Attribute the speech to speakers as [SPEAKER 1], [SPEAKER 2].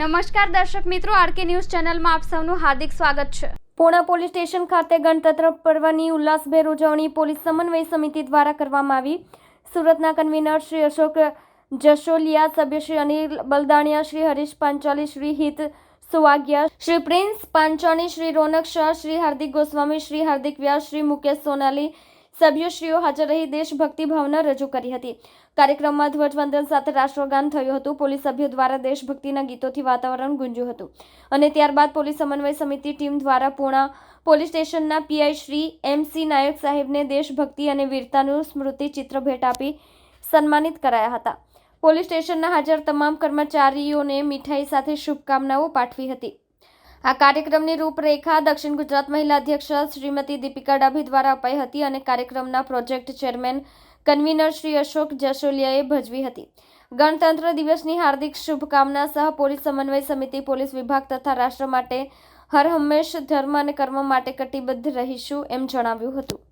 [SPEAKER 1] નમસ્કાર દર્શક મિત્રો, આરકે ન્યૂઝ ચેનલમાં આપ સૌનું હાર્દિક સ્વાગત છે.
[SPEAKER 2] પૂણા પોલીસ સ્ટેશન ખાતે ગણતંત્ર પર્વની ઉલ્લાસભેર ઉજવણી પોલીસ સમન્વય સમિતિ દ્વારા કરવામાં આવી. સુરતના કન્વીનર શ્રી અશોક જશોલિયા સભ્ય શ્રી અનિલ બલદાણિયા, શ્રી હરીશ પાંચાલી, શ્રી હિત સુવાગ્યા, શ્રી પ્રિન્સ પાંચાણી, શ્રી રોનક શાહ, શ્રી હાર્દિક ગોસ્વામી, શ્રી હાર્દિક વ્યાસ, શ્રી મુકેશ સોનાલી સભ્યશ્રીઓ હાજર રહી દેશભક્તિ ભાવના રજૂ કરી હતી. કાર્યક્રમમાં ધ્વજવંદન સાથે રાષ્ટ્રગાન થયું હતું. પોલીસ સભ્યો દ્વારા દેશભક્તિના ગીતોથી વાતાવરણ ગુંજ્યું હતું. અને ત્યારબાદ પોલીસ સમન્વય સમિતિ ટીમ દ્વારા પૂણા પોલીસ સ્ટેશનના PI Shri M C Nayak સાહેબને દેશભક્તિ અને વીરતાનું સ્મૃતિ ચિત્ર ભેટ આપી સન્માનિત કરાયા હતા. પોલીસ સ્ટેશનના હાજર તમામ કર્મચારીઓને મીઠાઈ સાથે શુભકામનાઓ પાઠવી હતી. આ કાર્યક્રમની રૂપરેખા દક્ષિણ ગુજરાત મહિલા અધ્યક્ષ શ્રીમતી દીપિકા ડાભી દ્વારા અપાઈ હતી અને કાર્યક્રમના project chairman convener Shri Ashok જસોલિયાએ ભજવી હતી. ગણતંત્ર દિવસની હાર્દિક શુભકામના સહ પોલીસ સમન્વય સમિતિ, પોલીસ વિભાગ તથા રાષ્ટ્ર માટે હર હંમેશ ધર્મ અને કર્મ માટે કટિબદ્ધ રહીશું એમ જણાવ્યું હતું.